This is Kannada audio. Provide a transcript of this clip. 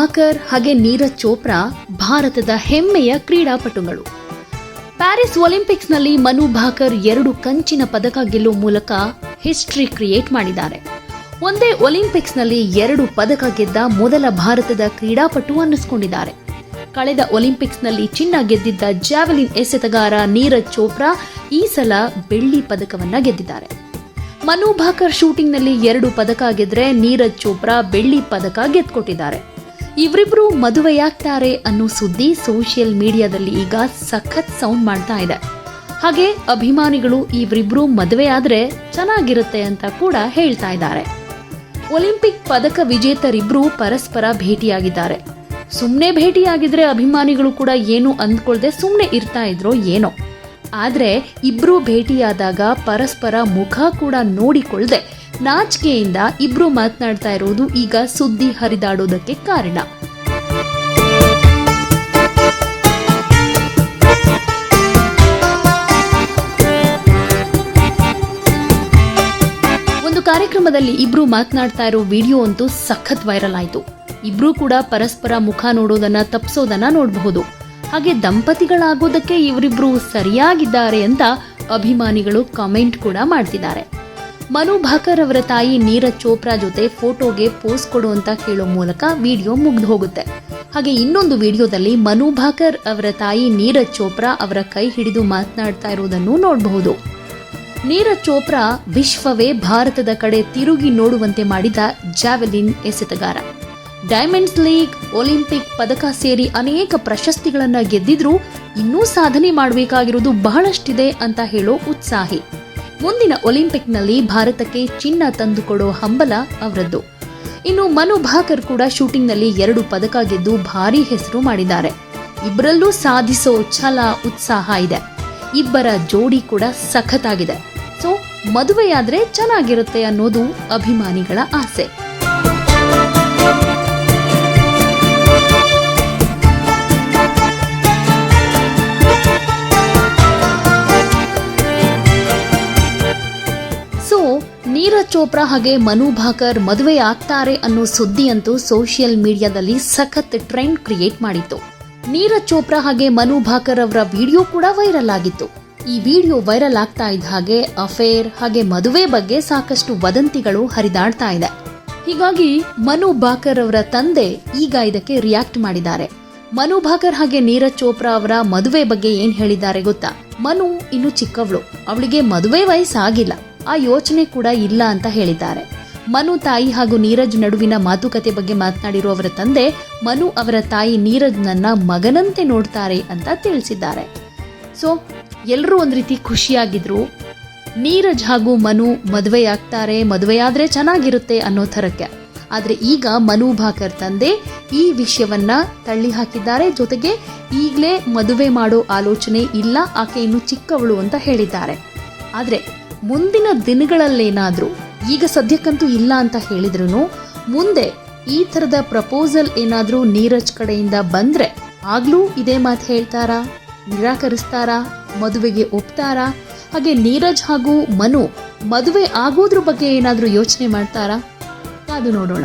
ಭಾಕರ್ ಹಾಗೆ ನೀರಜ್ ಚೋಪ್ರಾ ಭಾರತದ ಹೆಮ್ಮೆಯ ಕ್ರೀಡಾಪಟುಗಳು. ಪ್ಯಾರಿಸ್ ಒಲಿಂಪಿಕ್ಸ್ನಲ್ಲಿ ಮನು ಭಾಕರ್ ಎರಡು ಕಂಚಿನ ಪದಕ ಗೆಲ್ಲುವ ಮೂಲಕ ಹಿಸ್ಟ್ರಿ ಕ್ರಿಯೇಟ್ ಮಾಡಿದ್ದಾರೆ. ಒಂದೇ ಒಲಿಂಪಿಕ್ಸ್ನಲ್ಲಿ ಎರಡು ಪದಕ ಗೆದ್ದ ಮೊದಲ ಭಾರತದ ಕ್ರೀಡಾಪಟು ಅನ್ನಿಸ್ಕೊಂಡಿದ್ದಾರೆ. ಕಳೆದ ಒಲಿಂಪಿಕ್ಸ್ನಲ್ಲಿ ಚಿನ್ನ ಗೆದ್ದಿದ್ದ ಜಾವೆಲಿನ್ ಎಸೆತಗಾರ ನೀರಜ್ ಚೋಪ್ರಾ ಈ ಸಲ ಬೆಳ್ಳಿ ಪದಕವನ್ನ ಗೆದ್ದಿದ್ದಾರೆ. ಮನು ಭಾಕರ್ ಶೂಟಿಂಗ್ನಲ್ಲಿ ಎರಡು ಪದಕ ಗೆದ್ರೆ ನೀರಜ್ ಚೋಪ್ರಾ ಬೆಳ್ಳಿ ಪದಕ ಗೆದ್ಕೊಟ್ಟಿದ್ದಾರೆ. ಇವರಿಬ್ರು ಮದುವೆಯಾಗ್ತಾರೆ ಅನ್ನೋ ಸುದ್ದಿ ಸೋಷಿಯಲ್ ಮೀಡಿಯಾದಲ್ಲಿ ಈಗ ಸಖತ್ ಸೌಂಡ್ ಮಾಡ್ತಾ ಇದೆ. ಹಾಗೆ ಅಭಿಮಾನಿಗಳು ಇವರಿಬ್ರು ಮದುವೆ ಆದ್ರೆ ಚೆನ್ನಾಗಿರುತ್ತೆ ಅಂತ ಕೂಡ ಹೇಳ್ತಾ ಇದ್ದಾರೆ. ಒಲಿಂಪಿಕ್ ಪದಕ ವಿಜೇತರಿಬ್ರು ಪರಸ್ಪರ ಭೇಟಿಯಾಗಿದ್ದಾರೆ. ಸುಮ್ಮನೆ ಭೇಟಿಯಾಗಿದ್ರೆ ಅಭಿಮಾನಿಗಳು ಕೂಡ ಏನು ಅಂದ್ಕೊಳ್ದೆ ಸುಮ್ಮನೆ ಇರ್ತಾ ಇದ್ರೋ ಏನೋ. ಆದ್ರೆ ಇಬ್ರು ಭೇಟಿಯಾದಾಗ ಪರಸ್ಪರ ಮುಖ ಕೂಡ ನೋಡಿಕೊಳ್ಳದೆ ನಾಚಿಕೆಯಿಂದ ಇಬ್ರು ಮಾತನಾಡ್ತಾ ಇರೋದು ಈಗ ಸುದ್ದಿ ಹರಿದಾಡೋದಕ್ಕೆ ಕಾರಣ. ಒಂದು ಕಾರ್ಯಕ್ರಮದಲ್ಲಿ ಇಬ್ರು ಮಾತನಾಡ್ತಾ ಇರೋ ವಿಡಿಯೋ ಅಂತೂ ಸಖತ್ ವೈರಲ್ ಆಯ್ತು. ಇಬ್ರು ಕೂಡ ಪರಸ್ಪರ ಮುಖ ನೋಡೋದನ್ನ ತಪ್ಪಿಸೋದನ್ನ ನೋಡಬಹುದು. ಹಾಗೆ ದಂಪತಿಗಳಾಗೋದಕ್ಕೆ ಇವರಿಬ್ರು ಸರಿಯಾಗಿದ್ದಾರೆ ಅಂತ ಅಭಿಮಾನಿಗಳು ಕಮೆಂಟ್ ಕೂಡ ಮಾಡ್ತಿದ್ದಾರೆ. ಮನು ಭಾಕರ್ ಅವರ ತಾಯಿ ನೀರಜ್ ಚೋಪ್ರಾ ಜೊತೆ ಫೋಟೋಗೆ ಪೋಸ್ ಕೊಡು ಅಂತ ಕೇಳೋ ಮೂಲಕ ವಿಡಿಯೋ ಮುಗ್ದು ಹೋಗುತ್ತೆ. ಹಾಗೆ ಇನ್ನೊಂದು ವಿಡಿಯೋದಲ್ಲಿ ಮನು ಭಾಕರ್ ಅವರ ತಾಯಿ ನೀರಜ್ ಚೋಪ್ರಾ ಅವರ ಕೈ ಹಿಡಿದು ಮಾತನಾಡ್ತಾ ಇರುವುದನ್ನು ನೋಡಬಹುದು. ನೀರಜ್ ಚೋಪ್ರಾ ವಿಶ್ವವೇ ಭಾರತದ ಕಡೆ ತಿರುಗಿ ನೋಡುವಂತೆ ಮಾಡಿದ ಜಾವೆಲಿನ್ ಎಸೆತಗಾರ. ಡೈಮಂಡ್ಸ್ ಲೀಗ್, ಒಲಿಂಪಿಕ್ ಪದಕ ಸೇರಿ ಅನೇಕ ಪ್ರಶಸ್ತಿಗಳನ್ನು ಗೆದ್ದಿದ್ರೂ ಇನ್ನೂ ಸಾಧನೆ ಮಾಡಬೇಕಾಗಿರೋದು ಬಹಳಷ್ಟಿದೆ ಅಂತ ಹೇಳೋ ಉತ್ಸಾಹಿ. ಮುಂದಿನ ಒಲಿಂಪಿಕ್ನಲ್ಲಿ ಭಾರತಕ್ಕೆ ಚಿನ್ನ ತಂದುಕೊಡೋ ಹಂಬಲ ಅವರದ್ದು. ಇನ್ನು ಮನು ಭಾಕರ್ ಕೂಡ ಶೂಟಿಂಗ್ನಲ್ಲಿ ಎರಡು ಪದಕ ಗೆದ್ದು ಭಾರೀ ಹೆಸರು ಮಾಡಿದ್ದಾರೆ. ಇಬ್ಬರಲ್ಲೂ ಸಾಧಿಸೋ ಛಲ, ಉತ್ಸಾಹ ಇದೆ. ಇಬ್ಬರ ಜೋಡಿ ಕೂಡ ಸಖತ್ತಾಗಿದೆ. ಸೊ, ಮದುವೆಯಾದರೆ ಚೆನ್ನಾಗಿರುತ್ತೆ ಅನ್ನೋದು ಅಭಿಮಾನಿಗಳ ಆಸೆ. ಚೋಪ್ರಾ ಹಾಗೆ ಮನು ಭಾಕರ್ ಮದುವೆ ಆಗ್ತಾರೆ ಅನ್ನೋ ಸುದ್ದಿ ಅಂತೂ ಸೋಷಿಯಲ್ ಮೀಡಿಯಾದಲ್ಲಿ ಸಖತ್ ಟ್ರೆಂಡ್ ಕ್ರಿಯೇಟ್ ಮಾಡಿತ್ತು. ನೀರಜ್ ಚೋಪ್ರಾ ಹಾಗೆ ಮನು ಭಾಕರ್ ಅವರ ವಿಡಿಯೋ ಕೂಡ ವೈರಲ್ ಆಗಿತ್ತು. ಈ ವಿಡಿಯೋ ವೈರಲ್ ಆಗ್ತಾ ಇದ್ದ ಹಾಗೆ ಅಫೇರ್ ಹಾಗೆ ಮದುವೆ ಬಗ್ಗೆ ಸಾಕಷ್ಟು ವದಂತಿಗಳು ಹರಿದಾಡ್ತಾ ಇದೆ. ಹೀಗಾಗಿ ಮನು ಭಾಕರ್ ಅವರ ತಂದೆ ಈಗ ಇದಕ್ಕೆ ರಿಯಾಕ್ಟ್ ಮಾಡಿದ್ದಾರೆ. ಮನು ಭಾಕರ್ ಹಾಗೆ ನೀರಜ್ ಚೋಪ್ರಾ ಅವರ ಮದುವೆ ಬಗ್ಗೆ ಏನ್ ಹೇಳಿದ್ದಾರೆ ಗೊತ್ತಾ? ಮನು ಇನ್ನು ಚಿಕ್ಕವಳು. ಅವಳಿಗೆ ಮದುವೆ ವಯಸ್ಸಾಗಿಲ್ಲ. ಆ ಯೋಚನೆ ಕೂಡ ಇಲ್ಲ ಅಂತ ಹೇಳಿದ್ದಾರೆ. ಮನು ತಾಯಿ ಹಾಗೂ ನೀರಜ್ ನಡುವಿನ ಮಾತುಕತೆ ಬಗ್ಗೆ ಮಾತನಾಡಿರುವ ಅವರ ತಂದೆ, ಮನು ಅವರ ತಾಯಿ ನೀರಜ್ನನ್ನ ಮಗನಂತೆ ನೋಡ್ತಾರೆ ಅಂತ ತಿಳಿಸಿದ್ದಾರೆ. ಸೊ ಎಲ್ಲರೂ ಒಂದ್ ರೀತಿ ಖುಷಿಯಾಗಿದ್ರು. ನೀರಜ್ ಹಾಗೂ ಮನು ಮದುವೆ ಮದುವೆಯಾಗ್ತಾರೆ, ಮದುವೆಯಾದ್ರೆ ಚೆನ್ನಾಗಿರುತ್ತೆ ಅನ್ನೋ ಥರಕ್ಕೆ. ಆದ್ರೆ ಈಗ ಮನು ಭಾಕರ್ ತಂದೆ ಈ ವಿಷಯವನ್ನ ತಳ್ಳಿ ಹಾಕಿದ್ದಾರೆ ಜೊತೆಗೆ ಈಗಲೇ ಮದುವೆ ಮಾಡೋ ಆಲೋಚನೆ ಇಲ್ಲ, ಆಕೆ ಇನ್ನು ಚಿಕ್ಕವಳು ಅಂತ ಹೇಳಿದ್ದಾರೆ. ಆದ್ರೆ ಮುಂದಿನ ದಿನಗಳಲ್ಲೇನಾದರೂ ಈಗ ಸದ್ಯಕ್ಕಂತೂ ಇಲ್ಲ ಅಂತ ಹೇಳಿದ್ರು ಮುಂದೆ ಈ ಥರದ ಪ್ರಪೋಸಲ್ ಏನಾದರೂ ನೀರಜ್ ಕಡೆಯಿಂದ ಬಂದರೆ ಆಗಲೂ ಇದೇ ಮಾತು ಹೇಳ್ತಾರಾ? ನಿರಾಕರಿಸ್ತಾರಾ? ಮದುವೆಗೆ ಒಪ್ತಾರಾ? ಹಾಗೆ ನೀರಜ್ ಹಾಗೂ ಮನು ಮದುವೆ ಆಗೋದ್ರ ಬಗ್ಗೆ ಏನಾದರೂ ಯೋಚನೆ ಮಾಡ್ತಾರಾ? ಅದು ನೋಡೋಣ.